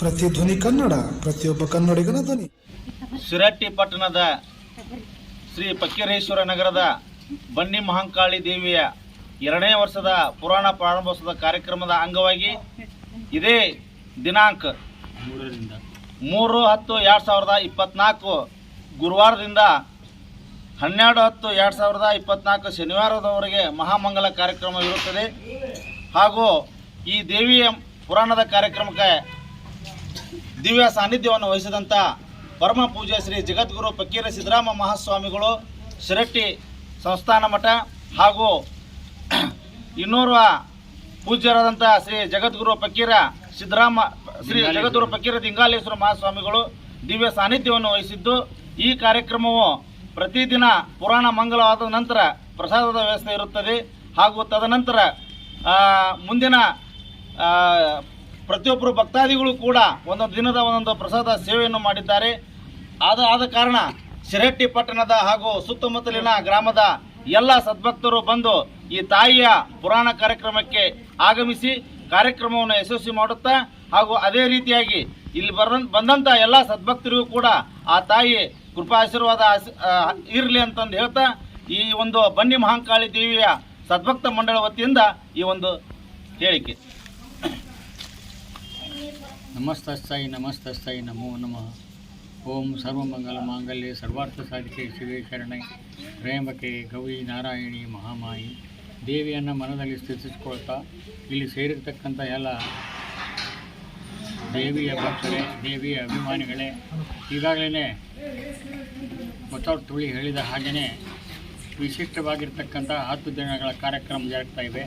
ಪ್ರತಿಧ್ವನಿ ಕನ್ನಡ, ಪ್ರತಿಯೊಬ್ಬ ಕನ್ನಡಿಗನ ಧ್ವನಿ. ಶಿರಟ್ಟಿ ಪಟ್ಟಣದ ಶ್ರೀ ಪಕ್ಕೀರೇಶ್ವರ ನಗರದ ಬನ್ನಿ ಮಹಾಂಕಾಳಿ ದೇವಿಯ ಎರಡನೇ ವರ್ಷದ ಪುರಾಣ ಪ್ರಾರಂಭೋತ್ಸವದ ಕಾರ್ಯಕ್ರಮದ ಅಂಗವಾಗಿ ಇದೇ ದಿನಾಂಕ ಮೂರು ಹತ್ತು ಎರಡು ಸಾವಿರದ ಇಪ್ಪತ್ನಾಲ್ಕು ಗುರುವಾರದಿಂದ ಹನ್ನೆರಡು ಹತ್ತು ಎರಡು ಸಾವಿರದ ಇಪ್ಪತ್ನಾಲ್ಕು ಶನಿವಾರದವರೆಗೆ ಮಹಾಮಂಗಲ ಕಾರ್ಯಕ್ರಮ ಇರುತ್ತದೆ ಹಾಗೂ ಈ ದೇವಿಯ ಪುರಾಣದ ಕಾರ್ಯಕ್ರಮಕ್ಕೆ ದಿವ್ಯ ಸಾನ್ನಿಧ್ಯವನ್ನು ವಹಿಸಿದಂಥ ಪರಮ ಪೂಜೆ ಶ್ರೀ ಜಗದ್ಗುರು ಪಕ್ಕೀರ ಸಿದ್ದರಾಮ ಮಹಾಸ್ವಾಮಿಗಳು ಶಿರಟ್ಟಿ ಸಂಸ್ಥಾನ ಮಠ ಹಾಗೂ ಇನ್ನೋರ್ವ ಪೂಜ್ಯರಾದಂಥ ಶ್ರೀ ಜಗದ್ಗುರು ಪಕ್ಕೀರ ಸಿದ್ದರಾಮ ಶ್ರೀ ಜಗದ್ಗುರು ಪಕ್ಕೀರ ದಿಂಗಾಲೇಶ್ವರ ಮಹಾಸ್ವಾಮಿಗಳು ದಿವ್ಯ ಸಾನ್ನಿಧ್ಯವನ್ನು ವಹಿಸಿದ್ದು ಈ ಕಾರ್ಯಕ್ರಮವು ಪ್ರತಿದಿನ ಪುರಾಣ ಮಂಗಳವಾದ ನಂತರ ಪ್ರಸಾದದ ವ್ಯವಸ್ಥೆ ಇರುತ್ತದೆ ಹಾಗೂ ತದನಂತರ ಮುಂದಿನ ಪ್ರತಿಯೊಬ್ಬರು ಭಕ್ತಾದಿಗಳು ಕೂಡ ಒಂದೊಂದು ದಿನದ ಒಂದೊಂದು ಪ್ರಸಾದ ಸೇವೆಯನ್ನು ಮಾಡಿದ್ದಾರೆ. ಆದ ಆದ ಕಾರಣ ಶಿರಹಟ್ಟಿ ಪಟ್ಟಣದ ಹಾಗೂ ಸುತ್ತಮುತ್ತಲಿನ ಗ್ರಾಮದ ಎಲ್ಲ ಸದ್ಭಕ್ತರು ಬಂದು ಈ ತಾಯಿಯ ಪುರಾಣ ಕಾರ್ಯಕ್ರಮಕ್ಕೆ ಆಗಮಿಸಿ ಕಾರ್ಯಕ್ರಮವನ್ನು ಯಶಸ್ವಿ ಮಾಡುತ್ತಾ ಹಾಗೂ ಅದೇ ರೀತಿಯಾಗಿ ಇಲ್ಲಿ ಬರ ಬಂದಂಥ ಎಲ್ಲ ಸದ್ಭಕ್ತರಿಗೂ ಕೂಡ ಆ ತಾಯಿ ಕೃಪಾ ಆಶೀರ್ವಾದ ಇರಲಿ ಅಂತಂದು ಹೇಳ್ತಾ ಈ ಒಂದು ಬನ್ನಿ ಮಹಾಂಕಾಳಿ ದೇವಿಯ ಸದ್ಭಕ್ತ ಮಂಡಳ ವತಿಯಿಂದ ಈ ಒಂದು ಹೇಳಿಕೆ. ನಮಸ್ತಸ್ಥೈ ನಮಸ್ತಸ್ಥಾಯಿ ನಮೋ ನಮಃ. ಓಂ ಸರ್ವಮಂಗಲ ಮಾಂಗಲ್ಯ ಸರ್ವಾರ್ಥ ಸಾಧಿಕೆ ಶಿವೇ ಶರಣೈ. ಪ್ರೇಮಕೆ ಗೌರಿ ನಾರಾಯಣಿ ಮಹಾಮಾಯಿ. ದೇವಿಯನ್ನು ಮನದಲ್ಲಿ ಸ್ಥಿತಿಸ್ಕೊಳ್ತಾ ಇಲ್ಲಿ ಸೇರಿರ್ತಕ್ಕಂಥ ಎಲ್ಲ ದೇವಿಯ ಭಕ್ತರೇ, ದೇವಿಯ ಅಭಿಮಾನಿಗಳೇ ಈಗಾಗಲೇ ತುಳಿ ಹೇಳಿದ ಹಾಗೆಯೇ ವಿಶಿಷ್ಟವಾಗಿರ್ತಕ್ಕಂಥ ಹತ್ತು ದಿನಗಳ ಕಾರ್ಯಕ್ರಮ ಜರುಗ್ತಾ ಇವೆ.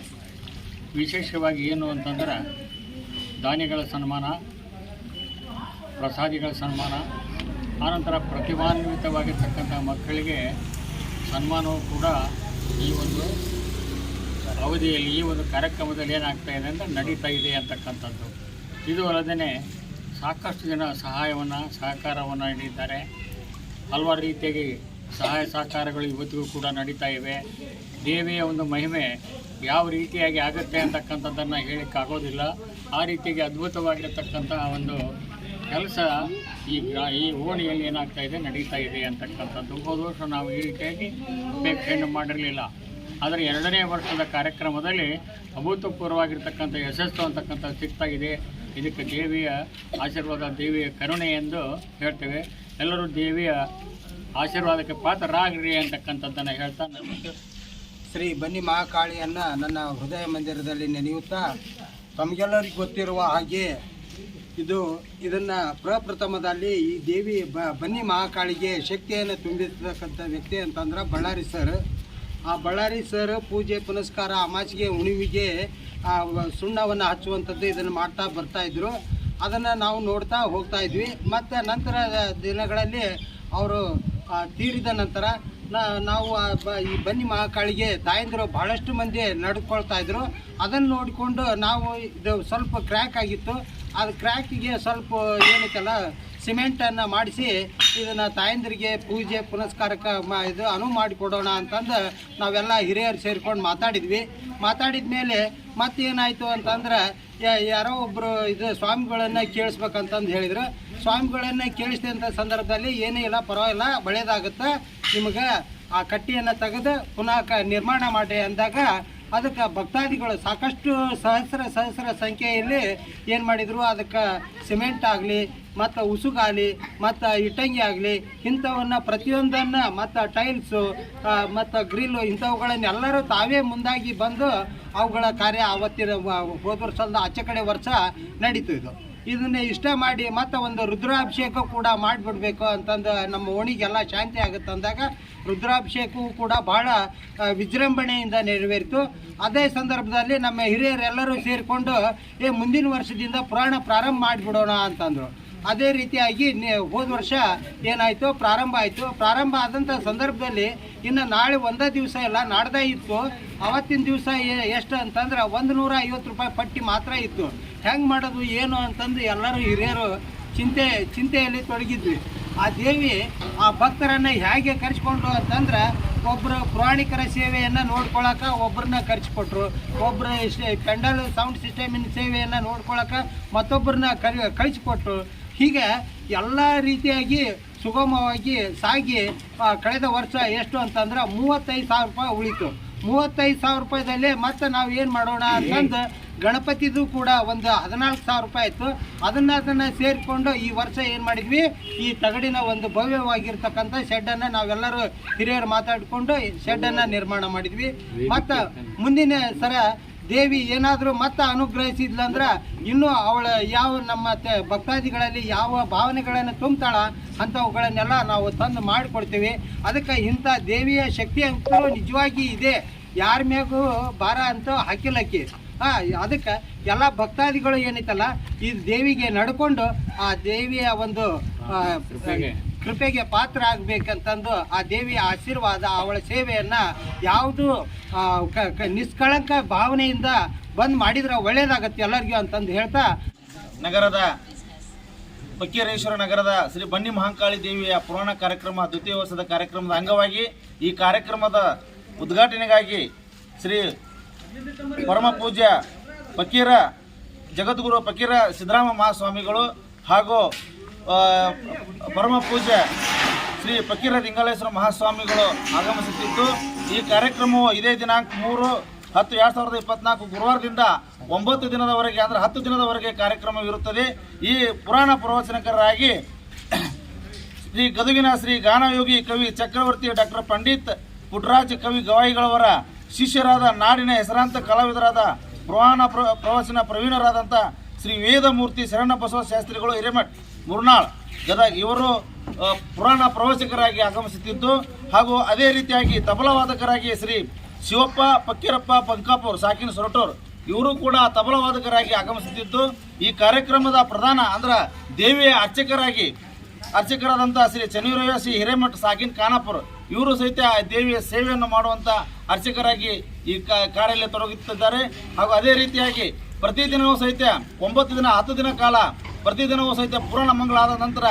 ವಿಶೇಷವಾಗಿ ಏನು ಅಂತಂದ್ರೆ ದಾನಿಗಳ ಸನ್ಮಾನ, ಪ್ರಸಾದಿಗಳ ಸನ್ಮಾನ ಆನಂತರ ಪ್ರತಿಭಾನ್ವಿತವಾಗಿರ್ತಕ್ಕಂಥ ಮಕ್ಕಳಿಗೆ ಸನ್ಮಾನವು ಕೂಡ ಈ ಒಂದು ಅವಧಿಯಲ್ಲಿ, ಈ ಒಂದು ಕಾರ್ಯಕ್ರಮದಲ್ಲಿ ಏನಾಗ್ತಾ ಇದೆ ಅಂದರೆ ನಡೀತಾ ಇದೆ ಅಂತಕ್ಕಂಥದ್ದು. ಇದು ಅಲ್ಲದೇ ಸಾಕಷ್ಟು ಜನ ಸಹಾಯವನ್ನು, ಸಹಕಾರವನ್ನು ನೀಡಿದ್ದಾರೆ. ಹಲವಾರು ರೀತಿಯಾಗಿ ಸಹಾಯ ಸಹಕಾರಗಳು ಇವತ್ತಿಗೂ ಕೂಡ ನಡೀತಾ ಇವೆ. ದೇವಿಯ ಒಂದು ಮಹಿಮೆ ಯಾವ ರೀತಿಯಾಗಿ ಆಗುತ್ತೆ ಅಂತಕ್ಕಂಥದ್ದನ್ನು ಹೇಳಿಕ್ಕಾಗೋದಿಲ್ಲ ಆ ರೀತಿಯಾಗಿ ಅದ್ಭುತವಾಗಿರತಕ್ಕಂತಹ ಒಂದು ಕೆಲಸ ಈ ಗ್ರಾ, ಈ ಓಣಿಯಲ್ಲಿ ಏನಾಗ್ತಾ ಇದೆ, ನಡೀತಾ ಇದೆ ಅಂತಕ್ಕಂಥದ್ದು. ಹೋದ ವರ್ಷ ನಾವು ಈ ರೀತಿಯಾಗಿ ಅಪೇಕ್ಷೆಯನ್ನು ಮಾಡಿರಲಿಲ್ಲ. ಆದರೆ ಎರಡನೇ ವರ್ಷದ ಕಾರ್ಯಕ್ರಮದಲ್ಲಿ ಅಭೂತಪೂರ್ವವಾಗಿರ್ತಕ್ಕಂಥ ಯಶಸ್ಸು ಅಂತಕ್ಕಂಥದ್ದು ಸಿಗ್ತಾ ಇದೆ. ಇದಕ್ಕೆ ದೇವಿಯ ಆಶೀರ್ವಾದ, ದೇವಿಯ ಕರುಣೆ ಎಂದು ಹೇಳ್ತೇವೆ. ಎಲ್ಲರೂ ದೇವಿಯ ಆಶೀರ್ವಾದಕ್ಕೆ ಪಾತ್ರರಾಗ್ರಿ ಅಂತಕ್ಕಂಥದ್ದನ್ನು ಹೇಳ್ತಾ ನಮಸ್ತೆ ಶ್ರೀ ಬನ್ನಿ ಮಹಾಕಾಳಿಯನ್ನು ನನ್ನ ಹೃದಯ ಮಂದಿರದಲ್ಲಿ ನೆನೆಯುತ್ತಾ ತಮಗೆಲ್ಲರಿಗೂ ಗೊತ್ತಿರುವ ಹಾಗೆ ಇದು ಇದನ್ನು ಪ್ರಪ್ರಥಮದಲ್ಲಿ ಈ ದೇವಿ ಬ ಬನ್ನಿ ಮಹಾಕಾಳಿಗೆ ಶಕ್ತಿಯನ್ನು ತುಂಬಿರ್ತಕ್ಕಂಥ ವ್ಯಕ್ತಿ ಅಂತಂದ್ರೆ ಬಳ್ಳಾರಿ ಸರ್ ಆ ಬಳ್ಳಾರಿ ಸರ್ ಪೂಜೆ ಪುನಸ್ಕಾರ ಅಮಾಚಿಗೆ ಉಣಿವಿಗೆ ಸುಣ್ಣವನ್ನು ಹಚ್ಚುವಂಥದ್ದು ಇದನ್ನು ಮಾಡ್ತಾ ಬರ್ತಾ ಇದ್ರು. ಅದನ್ನು ನಾವು ನೋಡ್ತಾ ಹೋಗ್ತಾ ಇದ್ವಿ. ಮತ್ತು ನಂತರ ದಿನಗಳಲ್ಲಿ ಅವರು ತೀರಿದ ನಂತರ ನಾವು ಈ ಬನ್ನಿ ಮಹಾಕಾಳಿಗೆ ತಾಯಂದಿರು ಬಹಳಷ್ಟು ಮಂದಿ ನಡ್ಕೊಳ್ತಾ ಇದ್ರು. ಅದನ್ನು ನೋಡಿಕೊಂಡು ನಾವು ಇದು ಸ್ವಲ್ಪ ಕ್ರ್ಯಾಕ್ ಆಗಿತ್ತು. ಅದು ಕ್ರ್ಯಾಕಿಗೆ ಸ್ವಲ್ಪ ಏನೈತಲ್ಲ ಸಿಮೆಂಟನ್ನು ಮಾಡಿಸಿ ಇದನ್ನು ತಾಯಂದ್ರಿಗೆ ಪೂಜೆ, ಪುನಸ್ಕಾರಕ್ಕೆ ಮಾ ಇದು ಅನುವು ಮಾಡಿಕೊಡೋಣ ಅಂತಂದು ನಾವೆಲ್ಲ ಹಿರಿಯರು ಸೇರಿಕೊಂಡು ಮಾತಾಡಿದ್ವಿ. ಮಾತಾಡಿದ ಮೇಲೆ ಮತ್ತೇನಾಯಿತು ಅಂತಂದ್ರೆ ಯಾರೋ ಒಬ್ಬರು ಇದು ಸ್ವಾಮಿಗಳನ್ನು ಕೇಳಿಸ್ಬೇಕಂತಂದು ಹೇಳಿದ್ರು. ಸ್ವಾಮಿಗಳನ್ನು ಕೇಳಿಸಿದಂಥ ಸಂದರ್ಭದಲ್ಲಿ ಏನೇ ಇಲ್ಲ, ಪರವಾಗಿಲ್ಲ, ಒಳ್ಳೇದಾಗುತ್ತೆ. ನಿಮಗೆ ಆ ಕಟ್ಟಿಯನ್ನು ತೆಗೆದು ಪುನಃ ನಿರ್ಮಾಣ ಮಾಡಿ ಅಂದಾಗ ಅದಕ್ಕೆ ಭಕ್ತಾದಿಗಳು ಸಾಕಷ್ಟು ಸಹಸ್ರ ಸಹಸ್ರ ಸಂಖ್ಯೆಯಲ್ಲಿ ಏನು ಮಾಡಿದರು, ಅದಕ್ಕೆ ಸಿಮೆಂಟ್ ಆಗಲಿ, ಮತ್ತು ಉಸುಗಾಗಲಿ, ಮತ್ತು ಇಟ್ಟಂಗಿ ಆಗಲಿ, ಇಂಥವನ್ನ ಪ್ರತಿಯೊಂದನ್ನು ಮತ್ತು ಟೈಲ್ಸು ಮತ್ತು ಗ್ರಿಲ್ಲು ಇಂಥವುಗಳನ್ನೆಲ್ಲರೂ ತಾವೇ ಮುಂದಾಗಿ ಬಂದು ಅವುಗಳ ಕಾರ್ಯ ಆವತ್ತಿನ ಹೋದ ವರ್ಷದ ಆಚೆ ಕಡೆ ವರ್ಷ ನಡೀತು ಇದು. ಇದನ್ನ ಇಷ್ಟ ಮಾಡಿ ಮತ್ತೆ ಒಂದು ರುದ್ರಾಭಿಷೇಕ ಕೂಡ ಮಾಡಿಬಿಡ್ಬೇಕು ಅಂತಂದು ನಮ್ಮ ಓಣಿಗೆಲ್ಲ ಶಾಂತಿ ಆಗುತ್ತೆ ಅಂದಾಗ ರುದ್ರಾಭಿಷೇಕವೂ ಕೂಡ ಬಹಳ ವಿಜೃಂಭಣೆಯಿಂದ ನೆರವೇರಿತು. ಅದೇ ಸಂದರ್ಭದಲ್ಲಿ ನಮ್ಮ ಹಿರಿಯರೆಲ್ಲರೂ ಸೇರಿಕೊಂಡು, ಏ, ಮುಂದಿನ ವರ್ಷದಿಂದ ಪುರಾಣ ಪ್ರಾರಂಭ ಮಾಡಿಬಿಡೋಣ ಅಂತಂದರು. ಅದೇ ರೀತಿಯಾಗಿ ಹೋದ ವರ್ಷ ಏನಾಯಿತು, ಪ್ರಾರಂಭ ಆಯಿತು. ಪ್ರಾರಂಭ ಆದಂಥ ಸಂದರ್ಭದಲ್ಲಿ ಇನ್ನು ನಾಳೆ ಒಂದೇ ದಿವಸ ಇಲ್ಲ, ನಾಡ್ದೇ ಇತ್ತು. ಅವತ್ತಿನ ದಿವಸ ಎಷ್ಟು ಅಂತಂದ್ರೆ ಒಂದು ನೂರ ಐವತ್ತು ರೂಪಾಯಿ ಪಟ್ಟಿ ಮಾತ್ರ ಇತ್ತು. ಹೆಂಗೆ ಮಾಡೋದು, ಏನು ಅಂತಂದು ಎಲ್ಲರೂ ಹಿರಿಯರು ಚಿಂತೆ, ಚಿಂತೆಯಲ್ಲಿ ತೊಡಗಿದ್ವಿ. ಆ ದೇವಿ ಆ ಭಕ್ತರನ್ನು ಹೇಗೆ ಕರ್ಚ್ಕೊಂಡ್ರು ಅಂತಂದ್ರೆ ಒಬ್ಬರು ಪುರಾಣಿಕರ ಸೇವೆಯನ್ನು ನೋಡ್ಕೊಳಕ ಒಬ್ಬರನ್ನ ಖರ್ಚಿಕೊಟ್ರು ಒಬ್ಬರು ಪೆಂಡಲ್ ಸೌಂಡ್ ಸಿಸ್ಟಮಿನ ಸೇವೆಯನ್ನು ನೋಡ್ಕೊಳಕ ಮತ್ತೊಬ್ಬರನ್ನ ಕರಿ ಕಳಿಸಿಕೊಟ್ರು ಹೀಗೆ ಎಲ್ಲ ರೀತಿಯಾಗಿ ಸುಗಮವಾಗಿ ಸಾಗಿ ಕಳೆದ ವರ್ಷ ಎಷ್ಟು ಅಂತಂದ್ರೆ ಮೂವತ್ತೈದು ಸಾವಿರ ರೂಪಾಯಿ ಉಳಿತು. ಮೂವತ್ತೈದು ಸಾವಿರ ರೂಪಾಯಿದಲ್ಲಿ ಮತ್ತೆ ನಾವು ಏನು ಮಾಡೋಣ ಅಂತಂದು ಗಣಪತಿದು ಕೂಡ ಒಂದು ಹದಿನಾಲ್ಕು ಸಾವಿರ ರೂಪಾಯಿ ಆಯಿತು. ಅದನ್ನು ಅದನ್ನು ಸೇರಿಕೊಂಡು ಈ ವರ್ಷ ಏನು ಮಾಡಿದ್ವಿ? ಈ ತಗಡಿನ ಒಂದು ಭವ್ಯವಾಗಿರ್ತಕ್ಕಂಥ ಶೆಡ್ಡನ್ನು ನಾವೆಲ್ಲರೂ ಹಿರಿಯರು ಮಾತಾಡಿಕೊಂಡು ಶೆಡ್ಡನ್ನು ನಿರ್ಮಾಣ ಮಾಡಿದ್ವಿ. ಮತ್ತು ಮುಂದಿನ ಸರ ದೇವಿ ಏನಾದರೂ ಮತ್ತೆ ಅನುಗ್ರಹಿಸಿದ್ಲಂದ್ರೆ ಇನ್ನೂ ಅವಳ ಯಾವ ನಮ್ಮ ಭಕ್ತಾದಿಗಳಲ್ಲಿ ಯಾವ ಭಾವನೆಗಳನ್ನು ತುಂಬ್ತಾಳ ಅಂಥವುಗಳನ್ನೆಲ್ಲ ನಾವು ತಂದು ಮಾಡಿಕೊಡ್ತೀವಿ. ಅದಕ್ಕೆ ಇಂಥ ದೇವಿಯ ಶಕ್ತಿ ಅಂತೂ ನಿಜವಾಗಿ ಇದೆ. ಯಾರ ಮ್ಯಾಗೂ ಭಾರ ಅಂತೂ ಹಾಕಿಲ್ಲಕ್ಕಿ. ಹಾಂ, ಅದಕ್ಕೆ ಎಲ್ಲ ಭಕ್ತಾದಿಗಳು ಏನೈತಲ್ಲ, ಈ ದೇವಿಗೆ ನಡ್ಕೊಂಡು ಆ ದೇವಿಯ ಒಂದು ಕೃಪೆಗೆ. ಪಾತ್ರ ಆಗ್ಬೇಕಂತಂದು ಆ ದೇವಿಯ ಆಶೀರ್ವಾದ, ಅವಳ ಸೇವೆಯನ್ನ ಯಾವುದು ನಿಷ್ಕಳಂಕ ಭಾವನೆಯಿಂದ ಬಂದ್ ಮಾಡಿದ್ರೆ ಒಳ್ಳೇದಾಗತ್ತೆ ಎಲ್ಲರಿಗೂ ಅಂತಂದು ಹೇಳ್ತಾ ನಗರದ ಫಕೀರೇಶ್ವರ ನಗರದ ಶ್ರೀ ಬನ್ನಿ ಮಹಾಂಕಾಳಿ ದೇವಿಯ ಪುರಾಣ ಕಾರ್ಯಕ್ರಮ ದ್ವಿತೀಯ ವರ್ಷದ ಕಾರ್ಯಕ್ರಮದ ಅಂಗವಾಗಿ ಈ ಕಾರ್ಯಕ್ರಮದ ಉದ್ಘಾಟನೆಗಾಗಿ ಶ್ರೀ ಪರಮ ಪೂಜ್ಯ ಫಕೀರ ಜಗದ್ಗುರು ಫಕೀರ ಸಿದ್ದರಾಮ ಮಹಾಸ್ವಾಮಿಗಳು ಹಾಗೂ ಪರಮ ಪೂಜೆ ಶ್ರೀ ಫಕೀರ ಲಿಂಗಲೇಶ್ವರ ಮಹಾಸ್ವಾಮಿಗಳು ಆಗಮಿಸುತ್ತಿದ್ದು, ಈ ಕಾರ್ಯಕ್ರಮವು ಇದೇ ದಿನಾಂಕ ಮೂರು, ಹತ್ತು, ಎರಡು ಸಾವಿರದ ಇಪ್ಪತ್ನಾಲ್ಕು ಗುರುವಾರದಿಂದ ಒಂಬತ್ತು ದಿನದವರೆಗೆ, ಅಂದ್ರೆ ಹತ್ತು ದಿನದವರೆಗೆ ಕಾರ್ಯಕ್ರಮವಿರುತ್ತದೆ. ಈ ಪುರಾಣ ಪ್ರವಚನಕಾರರಾಗಿ ಶ್ರೀ ಗದುಗಿನ ಶ್ರೀ ಗಾನಯೋಗಿ ಕವಿ ಚಕ್ರವರ್ತಿ ಡಾಕ್ಟರ್ ಪಂಡಿತ್ ಪುಟ್ರಾಜ್ ಕವಿ ಗವಾಯಿಗಳವರ ಶಿಷ್ಯರಾದ ನಾಡಿನ ಹೆಸರಾಂತ ಕಲಾವಿದರಾದ ಪುರಾಣ ಪ್ರ, ಪ್ರವಚನ ಪ್ರವೀಣರಾದಂಥ ಶ್ರೀ ವೇದಮೂರ್ತಿ ಶರಣ ಬಸವ ಶಾಸ್ತ್ರಿಗಳು ಹಿರೇಮಠ್ ಮುರ್ನಾಳ್ ಗದಗ ಇವರು ಪುರಾಣ ಪ್ರವಚಕರಾಗಿ ಆಗಮಿಸುತ್ತಿದ್ದು ಹಾಗೂ ಅದೇ ರೀತಿಯಾಗಿ ತಬಲವಾದಕರಾಗಿ ಶ್ರೀ ಶಿವಪ್ಪ, ಪಕ್ಕೀರಪ್ಪ ಪಂಕಾಪುರ್ ಸಾಕಿನ ಸೊರಟೂರ್ ಇವರು ಕೂಡ ತಬಲವಾದಕರಾಗಿ ಆಗಮಿಸುತ್ತಿದ್ದು ಈ ಕಾರ್ಯಕ್ರಮದ ಪ್ರಧಾನ ಅಂದ್ರೆ ದೇವಿಯ ಅರ್ಚಕರಾಗಿ ಅರ್ಚಕರಾದಂಥ ಶ್ರೀ ಚನ್ನವೀರಯ್ಯ ಶ್ರೀ ಹಿರೇಮಠ, ಸಾಕಿನ್ ಖಾನಾಪುರ್ ಇವರು ಸಹಿತ ದೇವಿಯ ಸೇವೆಯನ್ನು ಮಾಡುವಂಥ ಅರ್ಚಕರಾಗಿ ಈ ಕಾರ್ಯದಲ್ಲಿ ತೊಡಗುತ್ತಿದ್ದಾರೆ ಹಾಗೂ ಅದೇ ರೀತಿಯಾಗಿ ಪ್ರತಿದಿನವೂ ಸಹಿತ ಒಂಬತ್ತು ದಿನ, ಹತ್ತು ದಿನ ಕಾಲ ಪ್ರತಿದಿನವೂ ಸಹಿತ ಪೂರ್ಣ ಮಂಗಳ ಆದ ನಂತರ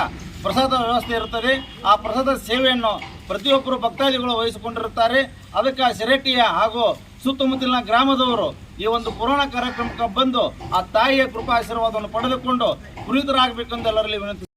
ಪ್ರಸಾದ ವ್ಯವಸ್ಥೆ ಇರುತ್ತದೆ. ಆ ಪ್ರಸಾದ ಸೇವೆಯನ್ನು ಪ್ರತಿಯೊಬ್ಬರು ಭಕ್ತಾದಿಗಳು ವಹಿಸಿಕೊಂಡಿರುತ್ತಾರೆ. ಅದಕ್ಕೆ ಸೆರೆಟಿಯ ಹಾಗೂ ಸುತ್ತಮುತ್ತಲಿನ ಗ್ರಾಮದವರು ಈ ಒಂದು ಪುರಾಣ ಕಾರ್ಯಕ್ರಮಕ್ಕೆ ಬಂದು ಆ ತಾಯಿಯ ಕೃಪಾ ಆಶೀರ್ವಾದವನ್ನು ಪಡೆದುಕೊಂಡು ಪುನೀತರಾಗಬೇಕೆಂದು ಎಲ್ಲರಲ್ಲಿ ವಿನಂತಿ